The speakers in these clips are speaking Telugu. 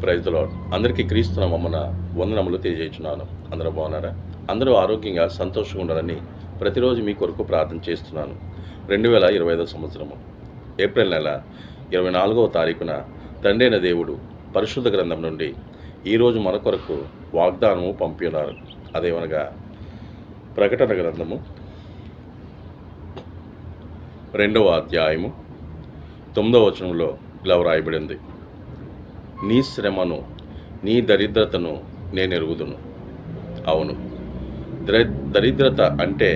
ప్రైజ్ లాడ్ అందరికీ క్రీస్తున్న మమ్మన వందనములు తెలియజేస్తున్నాను అందరూ బాగున్నారా? అందరూ ఆరోగ్యంగా సంతోషంగా ఉండాలని ప్రతిరోజు మీ కొరకు ప్రార్థన చేస్తున్నాను. రెండు వేల ఇరవై ఐదో సంవత్సరము. ఏప్రిల్ నెల ఇరవై నాలుగవ తారీఖున తండ్రైన దేవుడు పరిశుద్ధ గ్రంథం నుండి ఈరోజు మన కొరకు వాగ్దానము పంపినారు అదేమనగా ప్రకటన గ్రంథము రెండవ అధ్యాయము తొమ్మిదవ వచనంలో ఇలా వ్రాయబడింది. నీ శ్రమను నీ దరిద్రతను నేను ఎరుగుదును అవును దరిద్రత అంటే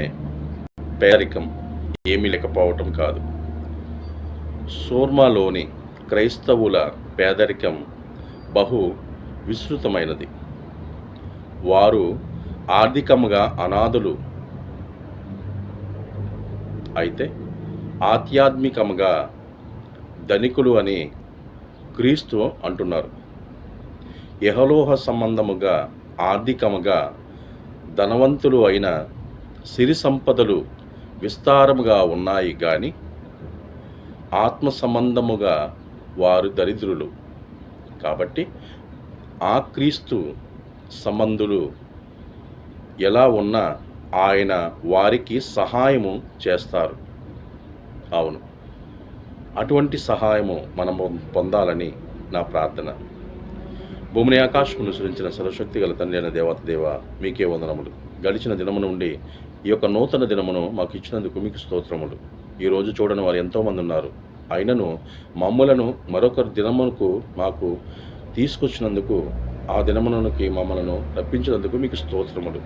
పేదరికం ఏమీ లేకపోవటం కాదు. సోర్మాలోని క్రైస్తవుల పేదరికం బహు విస్తృతమైనది. వారు ఆర్థికంగా అనాథులు అయితే ఆధ్యాత్మికంగా ధనికులు అని క్రీస్తు అంటున్నారు. యహలోహ సంబంధముగా ఆర్థికముగా ధనవంతులు అయిన సిరి సంపదలు విస్తారముగా ఉన్నాయి కానీ ఆత్మ సంబంధముగా వారు దరిద్రులు. కాబట్టి ఆ క్రీస్తు సంబంధులు ఎలా ఉన్నా ఆయన వారికి సహాయము చేస్తారు. అవును. అటువంటి సహాయము మనం పొందాలని నా ప్రార్థన. భూమిని ఆకాశం అనుసరించిన సర్వశక్తి గల తండ్రి అయిన దేవత దేవ మీకే వందనములు. గడిచిన దినము నుండి ఈ యొక్క నూతన దినమును మాకు ఇచ్చినందుకు మీకు స్తోత్రములు. ఈరోజు చూడని వారు ఎంతోమంది ఉన్నారు. అయినను మమ్మలను మరొకరు దినమునకు మాకు తీసుకొచ్చినందుకు ఆ దినమునకి మమ్మలను రప్పించినందుకు మీకు స్తోత్రములు.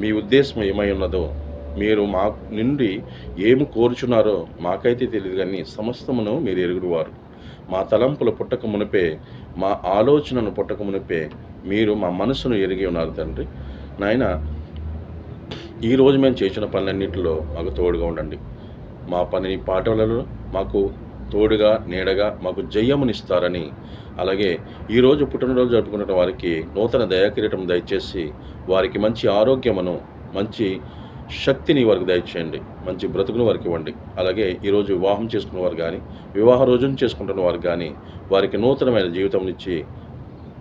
మీ ఉద్దేశం ఏమై ఉన్నదో మీరు మా నుండి ఏమి కోరుచున్నారో మాకైతే తెలియదు కానీ సమస్తమును మీరు ఎరుగుడువారు. మా తలంపుల పుట్టక మునిపే మా ఆలోచనను పుట్టక మునిపే మీరు మా మనసును ఎరిగి ఉన్నారు తండ్రి. నాయన ఈరోజు మేము చేసిన పనులన్నింటిలో మాకు తోడుగా ఉండండి. మా పని పాటలలో మాకు తోడుగా నీడగా మాకు జయమునిస్తారని అలాగే ఈరోజు పుట్టినరోజు జరుపుకున్న వారికి నూతన దయాకిరీటం దయచేసి వారికి మంచి ఆరోగ్యమును మంచి శక్తిని వారికి దయచేయండి. మంచి బ్రతుకును వారికి ఇవ్వండి. అలాగే ఈరోజు వివాహం చేసుకున్న వారు కానీ వివాహ రోజును చేసుకుంటున్న వారు కానీ వారికి నూతనమైన జీవితం ఇచ్చి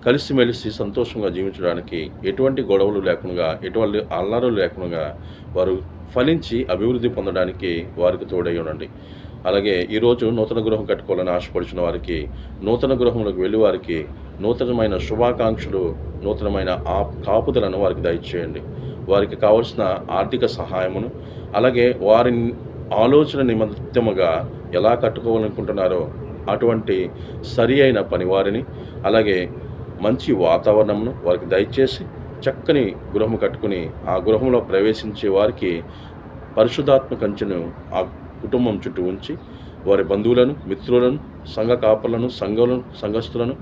కలిసిమెలిసి సంతోషంగా జీవించడానికి ఎటువంటి గొడవలు లేకుండా ఎటువంటి అల్లారాలు లేకుండా వారు ఫలించి అభివృద్ధి పొందడానికి వారికి తోడై ఉండండి. అలాగే ఈరోజు నూతన గృహం కట్టుకోవాలని ఆశపడుచున్న వారికి నూతన గృహంలోకి వెళ్ళి వారికి నూతనమైన శుభాకాంక్షలు నూతనమైన ఆ కాపుదలను వారికి దయచేయండి. వారికి కావలసిన ఆర్థిక సహాయమును అలాగే వారి ఆలోచన నిమిత్తముగా ఎలా కట్టుకోవాలనుకుంటున్నారో అటువంటి సరి అయిన పని వారిని అలాగే మంచి వాతావరణంను వారికి దయచేసి చక్కని గృహము కట్టుకుని ఆ గృహంలో ప్రవేశించే వారికి పరిశుధాత్మ కంచెను ఆ కుటుంబం చుట్టూ ఉంచి వారి బంధువులను మిత్రులను సంఘ కాపర్లను సంఘాలను సంఘస్థులను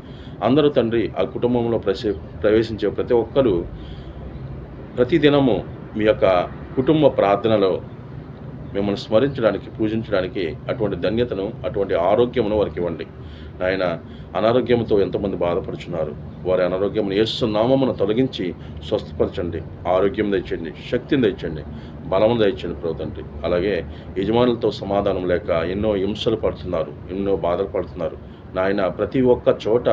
అందరూ తండ్రి ఆ కుటుంబంలో ప్రసే ప్రవేశించే ప్రతి ఒక్కరూ ప్రతిదినము మీ యొక్క కుటుంబ ప్రార్థనలో మిమ్మల్ని స్మరించడానికి పూజించడానికి అటువంటి ధన్యతను అటువంటి ఆరోగ్యమును వారికి ఇవ్వండి. ఆయన అనారోగ్యంతో ఎంతమంది బాధపడుచున్నారు. వారి అనారోగ్యం యేసు తొలగించి స్వస్థపరచండి. ఆరోగ్యం తెచ్చండి శక్తిని తెచ్చండి బలము తెచ్చండి ప్రభు అలాగే యజమానులతో సమాధానం లేక ఎన్నో హింసలు పడుతున్నారు ఎన్నో బాధలు పడుతున్నారు. నాయన ప్రతి ఒక్క చోట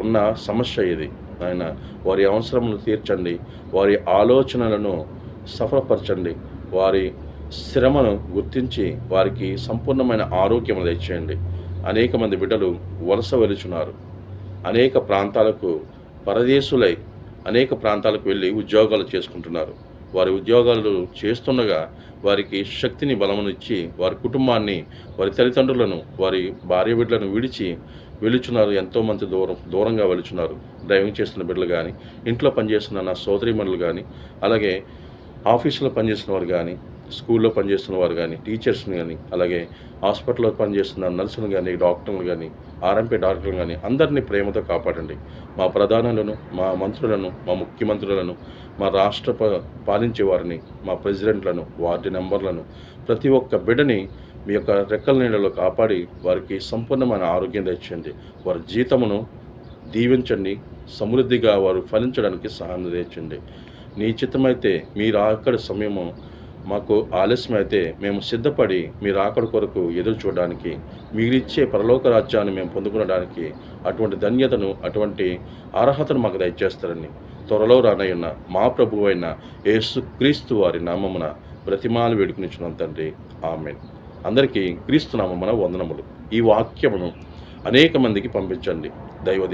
ఉన్న సమస్య ఇది. నాయన వారి అవసరములు తీర్చండి వారి ఆలోచనలను సఫలపరచండి వారి శ్రమను గుర్తించి వారికి సంపూర్ణమైన ఆరోగ్యం దయచేయండి. అనేక మంది బిడ్డలు వలస వెలుచున్నారు. అనేక ప్రాంతాలకు పరదేశులై అనేక ప్రాంతాలకు వెళ్ళి ఉద్యోగాలు చేసుకుంటున్నారు. వారి ఉద్యోగాలు చేస్తుండగా వారికి శక్తిని బలమునిచ్చి వారి కుటుంబాన్ని వారి తల్లిదండ్రులను వారి భార్య బిడ్డలను విడిచి వెలుచున్నారు. ఎంతోమంది దూరం దూరంగా వెలుచున్నారు. డ్రైవింగ్ చేస్తున్న బిడ్డలు కానీ ఇంట్లో పనిచేస్తున్న నా సోదరిమణులు కానీ అలాగే ఆఫీసులో పనిచేస్తున్న వారు కానీ స్కూల్లో పనిచేస్తున్న వారు కానీ టీచర్స్ని కానీ అలాగే హాస్పిటల్లో పనిచేస్తున్న నర్సులు కానీ డాక్టర్లు కానీ ఆర్ఎంపీ డాక్టర్లు కానీ అందరినీ ప్రేమతో కాపాడండి. మా ప్రధానులను మా మంత్రులను మా ముఖ్యమంత్రులను మా రాష్ట్ర ప- పాలించే వారిని మా ప్రెసిడెంట్లను వార్డు మెంబర్లను ప్రతి ఒక్క బిడ్డని మీ యొక్క రెక్కల నీళ్ళలో కాపాడి వారికి సంపూర్ణమైన ఆరోగ్యం తెచ్చండి వారి జీతమును దీవించండి. సమృద్ధిగా వారు ఫలించడానికి సహాయం తెచ్చండి నీ చిత్తమైతే మీరు అక్కడ సమయము మాకు ఆలస్యం అయితే మేము సిద్ధపడి మీ రాకడ కొరకు ఎదురు చూడడానికి మీరిచ్చే పరలోక రాజ్యాన్ని మేము పొందుకునడానికి అటువంటి ధన్యతను అటువంటి అర్హతను మాకు దయచేస్తారని త్వరలో రానయ్యున్న మా ప్రభు అయిన యేసు క్రీస్తు వారి నామమున ప్రతిమాలు వేడుకునిచ్చున్నాం తండ్రి. ఆమెన్. అందరికీ క్రీస్తు నామమున వందనములు. ఈ వాక్యమును అనేక మందికి పంపించండి. దైవ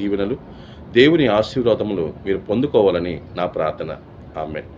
దీవెనలు దేవుని ఆశీర్వాదములు మీరు పొందుకోవాలని నా ప్రార్థన. ఆమెన్.